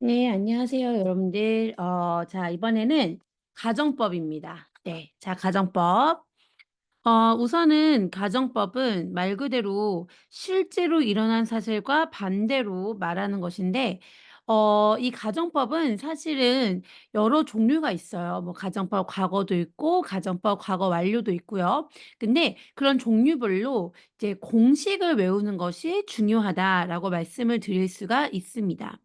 네, 안녕하세요, 여러분들. 어, 자, 이번에는 가정법입니다. 네, 자, 가정법. 어, 우선은 가정법은 말 그대로 실제로 일어난 사실과 반대로 말하는 것인데, 어, 이 가정법은 사실은 여러 종류가 있어요. 뭐, 가정법 과거도 있고, 가정법 과거 완료도 있고요. 근데 그런 종류별로 이제 공식을 외우는 것이 중요하다라고 말씀을 드릴 수가 있습니다.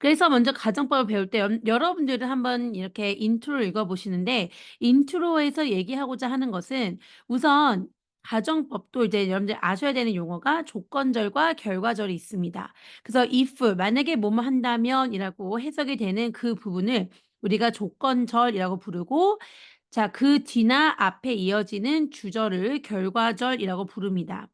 그래서 먼저 가정법을 배울 때연 여러분들은 한번 이렇게 인트로를 읽어 보시는데 인트로에서 얘기하고자 하는 것은 우선 가정법도 이제 여러분들 아셔야 되는 용어가 조건절과 결과절이 있습니다. 그래서 if 만약에 뭐뭐 한다면이라고 해석이 되는 그 부분을 우리가 조건절이라고 부르고 자 그 뒤나 앞에 이어지는 주절을 결과절이라고 부릅니다.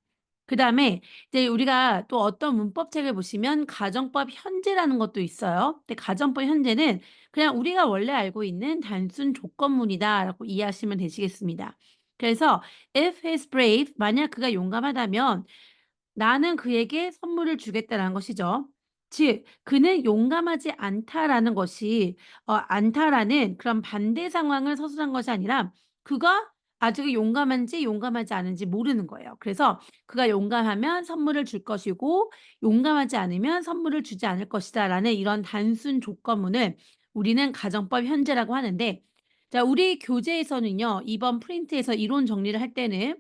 그다음에 이제 우리가 또 어떤 문법책을 보시면 가정법 현재라는 것도 있어요. 근데 가정법 현재는 그냥 우리가 원래 알고 있는 단순 조건문이다라고 이해하시면 되시겠습니다. 그래서 if he's brave 만약 그가 용감하다면 나는 그에게 선물을 주겠다라는 것이죠. 즉 그는 용감하지 않다라는 것이 어 않다라는 그런 반대 상황을 서술한 것이 아니라 그가 아직 용감한지 용감하지 않은지 모르는 거예요. 그래서 그가 용감하면 선물을 줄 것이고 용감하지 않으면 선물을 주지 않을 것이다라는 이런 단순 조건문을 우리는 가정법 현재라고 하는데 자 우리 교재에서는요. 이번 프린트에서 이론 정리를 할 때는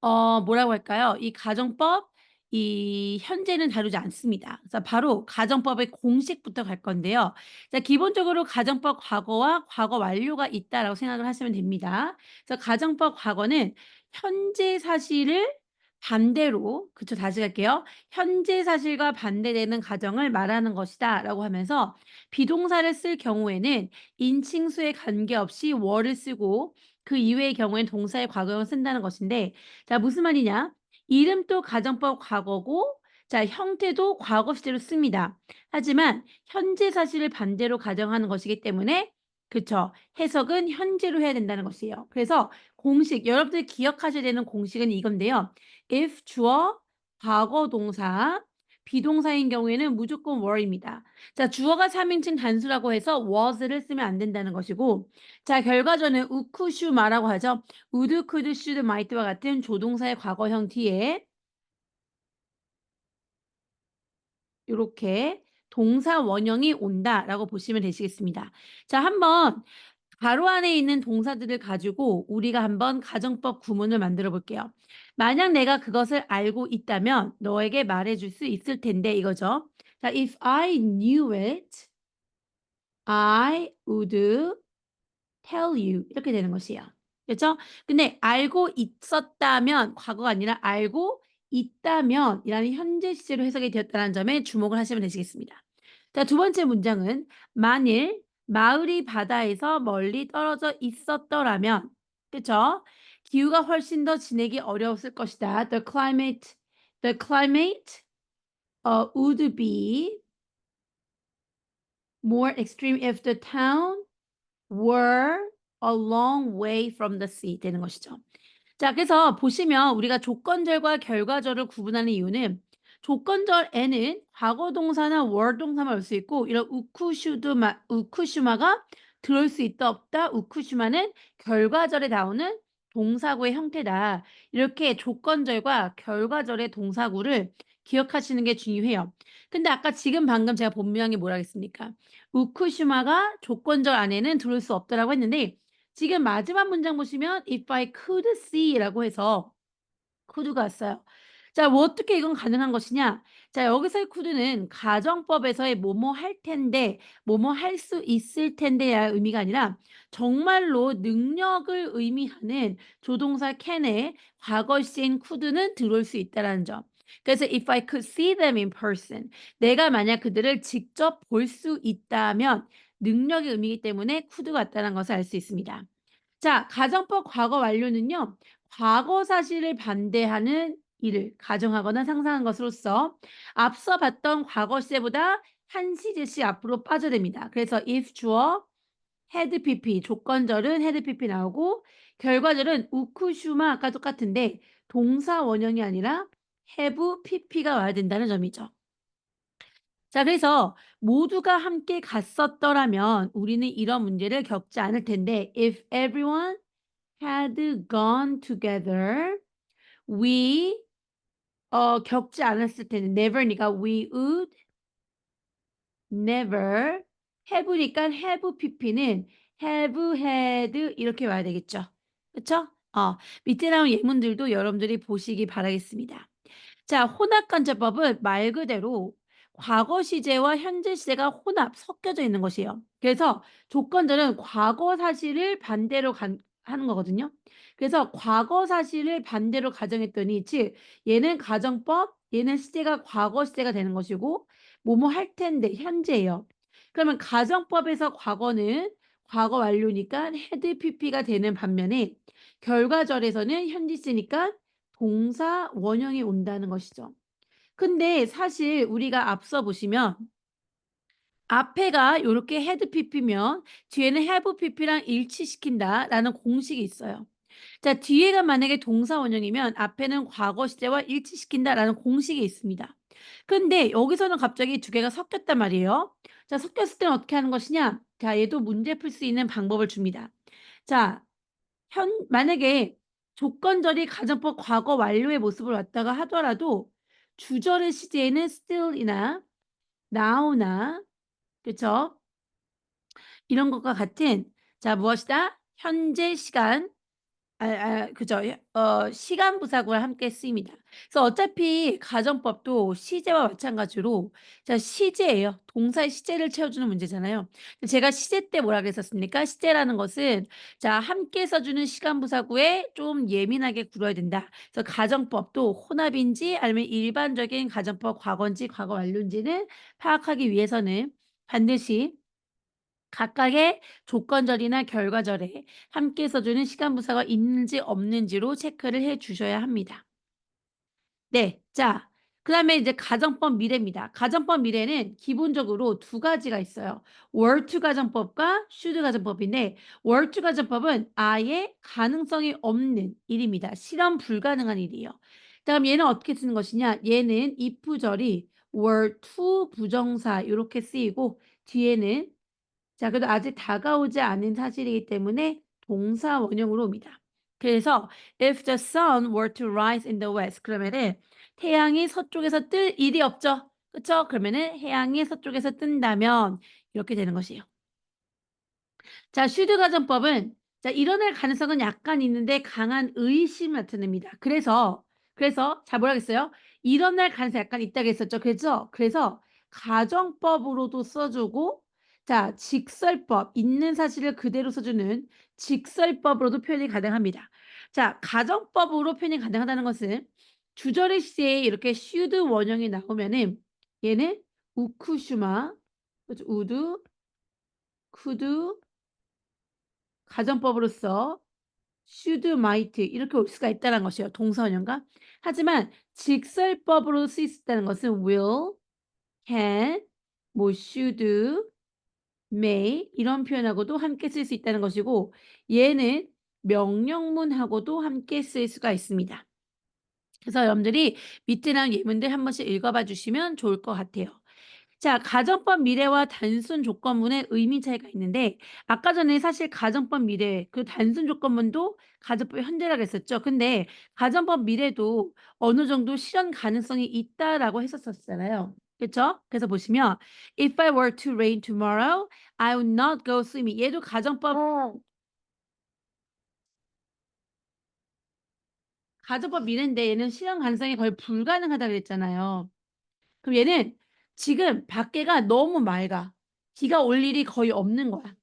어 뭐라고 할까요? 이 가정법 이 현재는 다루지 않습니다. 그래서 바로 가정법의 공식부터 갈 건데요. 자 기본적으로 가정법 과거와 과거 완료가 있다라고 생각을 하시면 됩니다. 그래서 가정법 과거는 현재 사실을 반대로 그쵸 다시 갈게요. 현재 사실과 반대되는 가정을 말하는 것이다 라고 하면서 비동사를 쓸 경우에는 인칭수에 관계없이 were를 쓰고 그 이외의 경우에는 동사의 과거형을 쓴다는 것인데 자 무슨 말이냐? 이름도 가정법 과거고 자 형태도 과거 시제로 씁니다. 하지만 현재 사실을 반대로 가정하는 것이기 때문에 그쵸. 해석은 현재로 해야 된다는 것이에요. 그래서 공식 여러분들이 기억하셔야 되는 공식은 이건데요. if 주어 과거 동사 비동사인 경우에는 무조건 were입니다. 자 주어가 3인칭 단수라고 해서 was를 쓰면 안 된다는 것이고 자 결과절은 우쿠슈마라고 하죠. would, could, should, might와 같은 조동사의 과거형 뒤에 요렇게 동사 원형이 온다라고 보시면 되시겠습니다. 자 한번 가로 안에 있는 동사들을 가지고 우리가 한번 가정법 구문을 만들어 볼게요. 만약 내가 그것을 알고 있다면 너에게 말해 줄 수 있을 텐데 이거죠. 자 if I knew it I would tell you 이렇게 되는 것이에요. 그렇죠? 근데 알고 있었다면 과거가 아니라 알고 있다면 이라는 현재 시제로 해석이 되었다는 점에 주목을 하시면 되시겠습니다. 자, 두 번째 문장은 만일 마을이 바다에서 멀리 떨어져 있었더라면 그렇죠? 기후가 훨씬 더 지내기 어려웠을 것이다. The climate the climate uh, would be more extreme if the town were a long way from the sea 되는 것이죠. 자, 그래서 보시면 우리가 조건절과 결과절을 구분하는 이유는 조건절에는 과거 동사나 were 동사만 올 수 있고 이런 우쿠슈드마 우쿠슈마가 들어올 수 있다 없다. 우쿠슈마는 결과절에 나오는 동사구의 형태다. 이렇게 조건절과 결과절의 동사구를 기억하시는 게 중요해요. 근데 아까 지금 방금 제가 본명이 뭐라 했습니까? 우쿠슈마가 조건절 안에는 들어올 수 없다라고 했는데 지금 마지막 문장 보시면 if I could see라고 해서 could가 왔어요. 자, 뭐 어떻게 이건 가능한 것이냐? 자, 여기서의 could는 가정법에서의 뭐뭐 할 텐데, 뭐뭐 할 수 있을 텐데야 의미가 아니라 정말로 능력을 의미하는 조동사 can에 과거 시인 could는 들어올 수 있다라는 점. 그래서 if I could see them in person, 내가 만약 그들을 직접 볼 수 있다면 능력의 의미이기 때문에 could가 왔다는 것을 알 수 있습니다. 자, 가정법 과거 완료는요. 과거 사실을 반대하는 일을 가정하거나 상상한 것으로서 앞서 봤던 과거 시제보다 한 시제씩 앞으로 빠져듭니다. 그래서 if 주어 had pp 조건절은 had pp 나오고 결과절은 우쿠슈마 아까 똑같은데 동사 원형이 아니라 have pp가 와야 된다는 점이죠. 자, 그래서 모두가 함께 갔었더라면 우리는 이런 문제를 겪지 않을 텐데 if everyone had gone together we 어 겪지 않았을 텐데 never니까 we would never have니까 have pp는 have had 이렇게 와야 되겠죠. 그쵸? 어, 밑에 나온 예문들도 여러분들이 보시기 바라겠습니다. 자, 혼합간접법은 말 그대로 과거 시제와 현재 시제가 혼합, 섞여져 있는 것이에요. 그래서 조건들은 과거 사실을 반대로 간, 하는 거거든요. 그래서 과거 사실을 반대로 가정했더니, 즉, 얘는 가정법, 얘는 시제가 과거 시제가 되는 것이고, 뭐뭐 할 텐데, 현재예요. 그러면 가정법에서 과거는 과거 완료니까 had pp가 되는 반면에 결과절에서는 현재 시니까 동사 원형이 온다는 것이죠. 근데 사실 우리가 앞서 보시면 앞에가 요렇게 had pp면 뒤에는 have pp랑 일치시킨다라는 공식이 있어요. 자, 뒤에가 만약에 동사 원형이면 앞에는 과거 시제와 일치시킨다라는 공식이 있습니다. 근데 여기서는 갑자기 두 개가 섞였단 말이에요. 자, 섞였을 때는 어떻게 하는 것이냐? 자, 얘도 문제 풀 수 있는 방법을 줍니다. 자, 현 만약에 조건절이 가정법 과거 완료의 모습을 왔다가 하더라도 주절의 시제에는 still이나 now나 그쵸? 이런 것과 같은 자 무엇이다? 현재 시간 아, 아 그죠. 어 시간 부사구와 함께 쓰입니다. 그래서 어차피 가정법도 시제와 마찬가지로 자 시제예요. 동사의 시제를 채워주는 문제잖아요. 제가 시제 때 뭐라 그랬었습니까? 시제라는 것은 자 함께 써주는 시간 부사구에 좀 예민하게 굴어야 된다. 그래서 가정법도 혼합인지 아니면 일반적인 가정법 과거인지 과거 완료인지는 파악하기 위해서는 반드시 각각의 조건절이나 결과절에 함께 써주는 시간 부사가 있는지 없는지로 체크를 해 주셔야 합니다. 네. 자, 그 다음에 이제 가정법 미래입니다. 가정법 미래는 기본적으로 두 가지가 있어요. to 가정법과 should 가정법인데 to 가정법은 아예 가능성이 없는 일입니다. 실현 불가능한 일이에요. 다음 얘는 어떻게 쓰는 것이냐? 얘는 if절이 were to 부정사 이렇게 쓰이고 뒤에는 자, 그래도 아직 다가오지 않은 사실이기 때문에 동사 원형으로 옵니다. 그래서 if the sun were to rise in the west 그러면은 태양이 서쪽에서 뜰 일이 없죠. 그렇죠? 그러면은 해양이 서쪽에서 뜬다면 이렇게 되는 것이에요. 자, 슈드 가정법은 자, 일어날 가능성은 약간 있는데 강한 의심을 나타냅니다. 그래서 그래서 자 뭐라 그랬어요? 일어날 가능성이 약간 있다고 했었죠. 그렇죠? 그래서 가정법으로도 써주고 자, 직설법, 있는 사실을 그대로 써주는 직설법으로도 표현이 가능합니다. 자, 가정법으로 표현이 가능하다는 것은 주절의 시제에 이렇게 슈드 원형이 나오면은 얘는 우쿠슈마, 그렇죠? 우드, 쿠드, 가정법으로서 should, might 이렇게 올 수가 있다는 것이에요. 동사원형과. 하지만 직설법으로 쓰일 수 있다는 것은 will, can, 뭐 should, may 이런 표현하고도 함께 쓸 수 있다는 것이고 얘는 명령문하고도 함께 쓸 수가 있습니다. 그래서 여러분들이 밑에 나온 예문들 한 번씩 읽어봐 주시면 좋을 것 같아요. 자, 가정법 미래와 단순 조건문의 의미 차이가 있는데 아까 전에 사실 가정법 미래 그 단순 조건문도 가정법 현재라고 했었죠. 근데 가정법 미래도 어느 정도 실현 가능성이 있다라고 했었었잖아요. 그쵸? 그래서 보시면 If I were to rain tomorrow, I would not go swimming. 얘도 가정법 어. 가정법 미래인데 얘는 실현 가능성이 거의 불가능하다 그랬잖아요. 그럼 얘는 지금 밖에가 너무 맑아. 비가 올 일이 거의 없는 거야.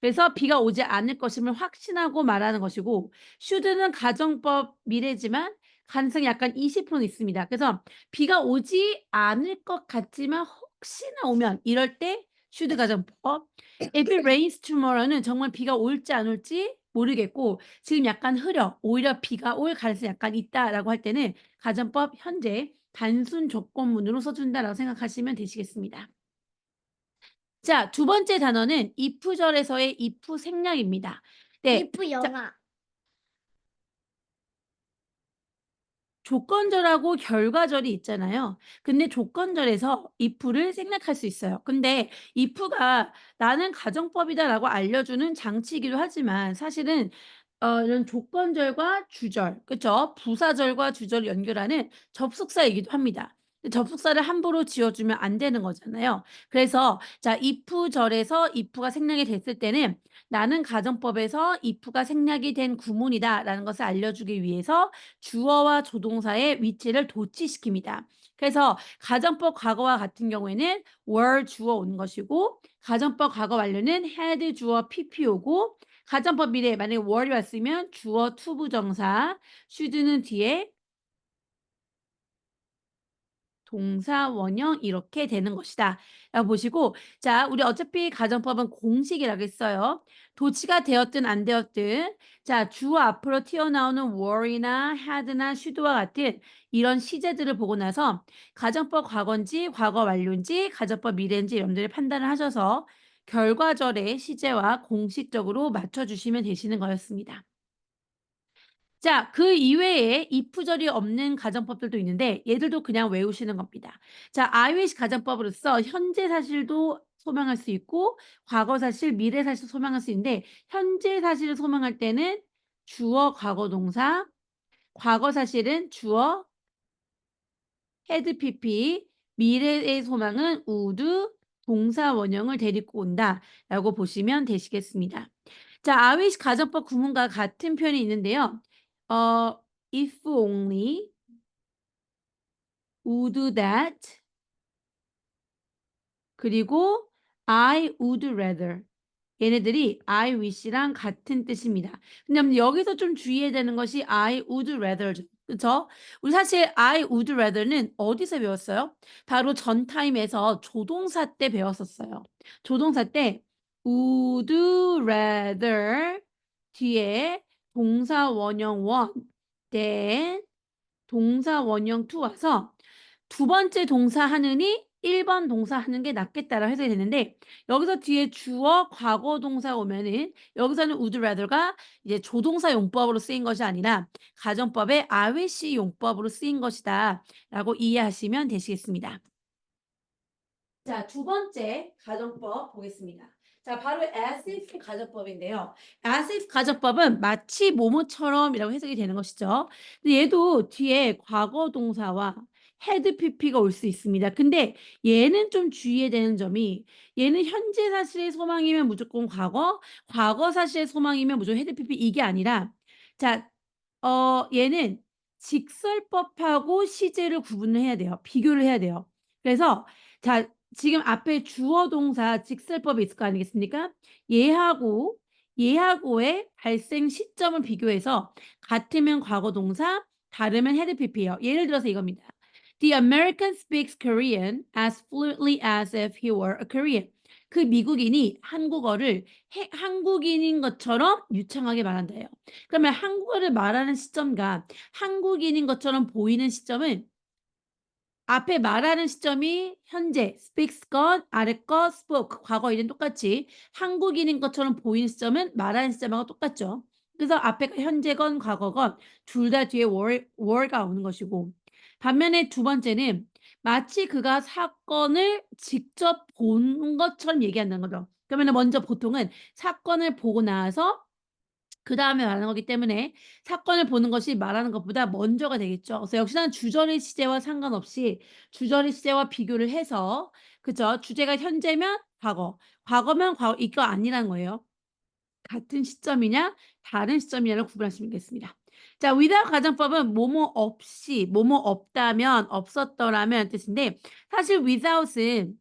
그래서 비가 오지 않을 것임을 확신하고 말하는 것이고 should는 가정법 미래지만 가능성이 약간 20%는 있습니다. 그래서 비가 오지 않을 것 같지만 혹시나 오면 이럴 때 should 가정법 if it rains tomorrow는 정말 비가 올지 안 올지 모르겠고 지금 약간 흐려 오히려 비가 올 가능성이 약간 있다라고 할 때는 가정법 현재 단순 조건문으로 써준다라고 생각하시면 되시겠습니다. 자, 두 번째 단어는 if절에서의 if 생략입니다. 네, 이프 영화. 조건절하고 결과절이 있잖아요. 근데 조건절에서 if를 생략할 수 있어요. 근데 if가 나는 가정법이다라고 알려주는 장치이기도 하지만 사실은 어 이런 조건절과 주절, 그쵸? 부사절과 주절을 연결하는 접속사이기도 합니다. 접속사를 함부로 지어주면 안 되는 거잖아요. 그래서 자 if절에서 if가 생략이 됐을 때는 나는 가정법에서 if가 생략이 된 구문이다 라는 것을 알려주기 위해서 주어와 조동사의 위치를 도치시킵니다. 그래서 가정법 과거와 같은 경우에는 were 주어 오는 것이고 가정법 과거 완료는 had 주어 pp 오고 가정법 미래 만약에 were이 왔으면 주어 to 부정사 should는 뒤에 동사 원형 이렇게 되는 것이다. 라고 보시고 자 우리 어차피 가정법은 공식이라고 했어요. 도치가 되었든 안 되었든 자 주어 앞으로 튀어나오는 were이나 had나 should와 같은 이런 시제들을 보고 나서 가정법 과거인지 과거 완료인지 가정법 미래인지 여러분들이 판단을 하셔서 결과절의 시제와 공식적으로 맞춰주시면 되시는 거였습니다. 자, 그 이외에 if절이 없는 가정법들도 있는데 얘들도 그냥 외우시는 겁니다. 자, wish 가정법으로서 현재 사실도 소명할 수 있고 과거 사실, 미래 사실 소명할 수 있는데 현재 사실을 소명할 때는 주어 과거 동사, 과거 사실은 주어 had pp, 미래의 소망은 would 동사 원형을 데리고 온다라고 보시면 되시겠습니다. 자, wish 가정법 구문과 같은 표현이 있는데요. 어, if only, would that, 그리고 I would rather. 얘네들이 I wish랑 같은 뜻입니다. 근데 여기서 좀 주의해야 되는 것이 I would rather. 그쵸? 우리 사실 I would rather는 어디서 배웠어요? 바로 전 타임에서 조동사 때 배웠었어요. 조동사 때 would rather 뒤에 동사 원형 원, then 동사 원형 투 와서 두 번째 동사 하느니 1번 동사 하는 게 낫겠다라고 해석이 되는데 여기서 뒤에 주어 과거 동사 오면은 여기서는 would rather가 이제 조동사 용법으로 쓰인 것이 아니라 가정법의 I wish 용법으로 쓰인 것이다 라고 이해하시면 되시겠습니다. 자, 두 번째 가정법 보겠습니다. 자, 바로 as if 가정법인데요. as if 가정법은 마치 뭐뭐처럼이라고 해석이 되는 것이죠. 근데 얘도 뒤에 과거 동사와 had pp가 올 수 있습니다. 근데 얘는 좀 주의해야 되는 점이 얘는 현재 사실의 소망이면 무조건 과거, 과거 사실의 소망이면 무조건 had pp 이게 아니라 자, 어 얘는 직설법하고 시제를 구분을 해야 돼요. 비교를 해야 돼요. 그래서 자, 지금 앞에 주어 동사 직설법이 있을 거 아니겠습니까? 얘하고 얘하고의 발생 시점을 비교해서 같으면 과거 동사, 다르면 had pp예요. 예를 들어서 이겁니다. The American speaks Korean as fluently as if he were a Korean. 그 미국인이 한국어를 해, 한국인인 것처럼 유창하게 말한다예요. 그러면 한국어를 말하는 시점과 한국인인 것처럼 보이는 시점은 앞에 말하는 시점이 현재 speaks 것, 아래 것 spoke 과거 일은 똑같이 한국인인 것처럼 보이는 시점은 말하는 시점하고 똑같죠. 그래서 앞에 현재건 과거건 둘 다 뒤에 were, were가 오는 것이고 반면에 두 번째는 마치 그가 사건을 직접 본 것처럼 얘기한다는 거죠. 그러면 먼저 보통은 사건을 보고 나서 그 다음에 말하는 거기 때문에 사건을 보는 것이 말하는 것보다 먼저가 되겠죠. 그래서 역시나 주절의 시제와 상관없이 주절의 시제와 비교를 해서 그죠? 주제가 현재면 과거, 과거면 과거 이거 아니라는 거예요. 같은 시점이냐 다른 시점이냐를 구분하시면 되겠습니다. 자, without 가정법은 뭐뭐 없이, 뭐뭐 없다면, 없었더라면 뜻인데 사실 without은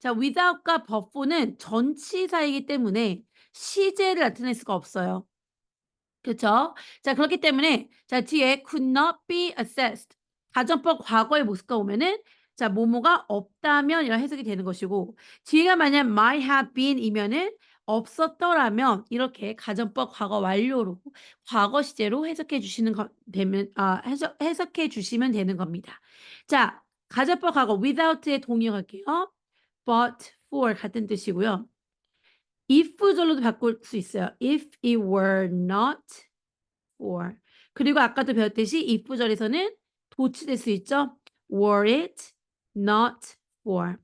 자, without과 but는 전치사이기 때문에 시제를 나타낼 수가 없어요. 그쵸? 자, 그렇기 때문에 자, 뒤에 could not be assessed. 가정법 과거의 모습과 오면은 자, 뭐뭐가 없다면 이런 해석이 되는 것이고 뒤에가 만약 might have been 이면은 없었더라면 이렇게 가정법 과거 완료로 과거 시제로 해석해 주시는 거 되면 아, 해석 해석해 주시면 되는 겁니다. 자, 가정법 과거 without에 동의할게요. but for 같은 뜻이고요. If절로도 바꿀 수 있어요. If it were not for. 그리고 아까도 배웠듯이 if절에서는 도치될 수 있죠. were it not for.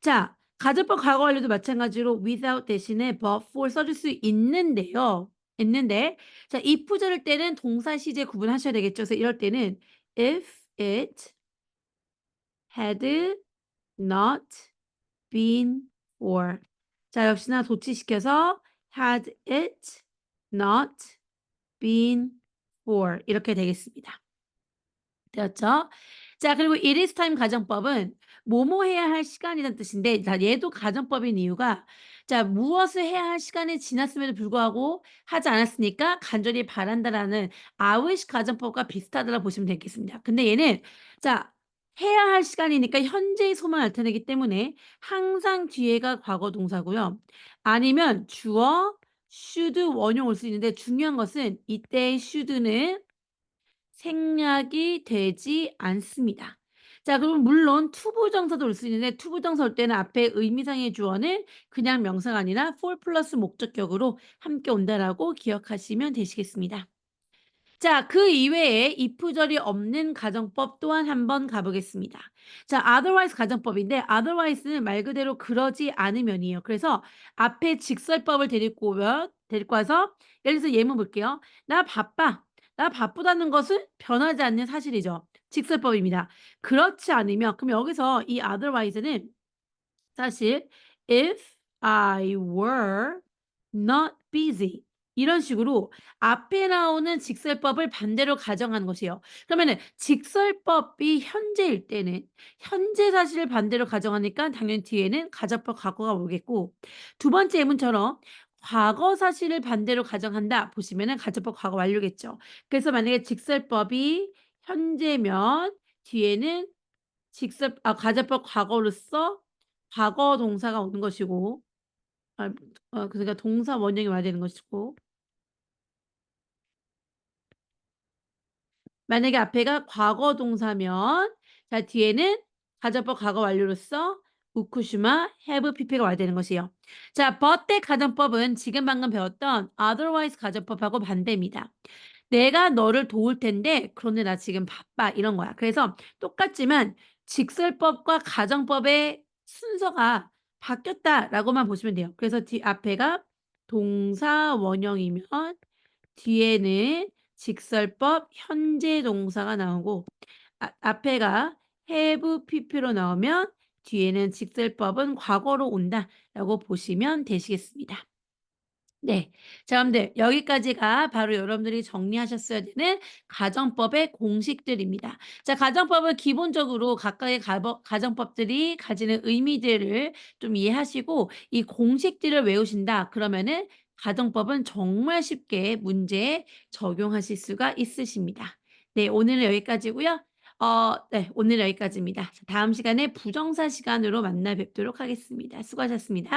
자, 가정법 과거 완료도 마찬가지로 without 대신에 but for 써줄 수 있는데요. 있는데 자, if 부절일 때는 동사 시제 구분하셔야 되겠죠. 그래서 이럴 때는 if it had not been for. 자, 역시나 도치시켜서 had it not been for 이렇게 되겠습니다. 되었죠? 자, 그리고 it is time 가정법은 뭐뭐 해야 할 시간이라는 뜻인데 자, 얘도 가정법인 이유가 자, 무엇을 해야 할 시간이 지났음에도 불구하고 하지 않았으니까 간절히 바란다라는 wish 가정법과 비슷하다고 보시면 되겠습니다. 근데 얘는 자, 해야 할 시간이니까 현재의 소만 나타내기 때문에 항상 뒤에가 과거 동사고요. 아니면 주어 should 원형 올수 있는데 중요한 것은 이때 should는 생략이 되지 않습니다. 자, 그럼 물론 투부정사도 올 수 있는데 투부정사 올 때는 앞에 의미상의 주어는 그냥 명사가 아니라 for 플러스 목적격으로 함께 온다라고 기억하시면 되시겠습니다. 자, 그 이외에 if절이 없는 가정법 또한 한번 가보겠습니다. 자, otherwise 가정법인데 otherwise는 말 그대로 그러지 않으면이에요. 그래서 앞에 직설법을 데리고 오면 데리고 와서 예를 들어서 예문 볼게요. 나 바빠. 나 바쁘다는 것은 변하지 않는 사실이죠. 직설법입니다. 그렇지 않으면 그럼 여기서 이 otherwise는 사실 if I were not busy 이런 식으로 앞에 나오는 직설법을 반대로 가정하는 것이에요. 그러면은 직설법이 현재일 때는 현재 사실을 반대로 가정하니까 당연히 뒤에는 가정법 과거가 오겠고 두 번째 예문처럼 과거 사실을 반대로 가정한다 보시면은 가정법 과거 완료겠죠. 그래서 만약에 직설법이 현재면 뒤에는 직설 아 가정법 과거로서 과거 동사가 오는 것이고 아어 그러니까 동사 원형이 와야 되는 것이고 만약에 앞에가 과거 동사면 자 뒤에는 가정법 과거 완료로서 우쿠시마 have pp가 와야 되는 것이에요. 자, but 때 가정법은 지금 방금 배웠던 otherwise 가정법하고 반대입니다. 내가 너를 도울 텐데 그런데 나 지금 바빠 이런 거야. 그래서 똑같지만 직설법과 가정법의 순서가 바뀌었다라고만 보시면 돼요. 그래서 뒤 앞에가 동사 원형이면 뒤에는 직설법 현재 동사가 나오고 아, 앞에가 have pp로 나오면 뒤에는 직설법은 과거로 온다라고 보시면 되시겠습니다. 네. 자, 여러분들 여기까지가 바로 여러분들이 정리하셨어야 되는 가정법의 공식들입니다. 자, 가정법은 기본적으로 각각의 가정법들이 가지는 의미들을 좀 이해하시고 이 공식들을 외우신다. 그러면은 가정법은 정말 쉽게 문제에 적용하실 수가 있으십니다. 네, 오늘은 여기까지고요. 어, 네, 오늘 여기까지입니다. 다음 시간에 부정사 시간으로 만나 뵙도록 하겠습니다. 수고하셨습니다.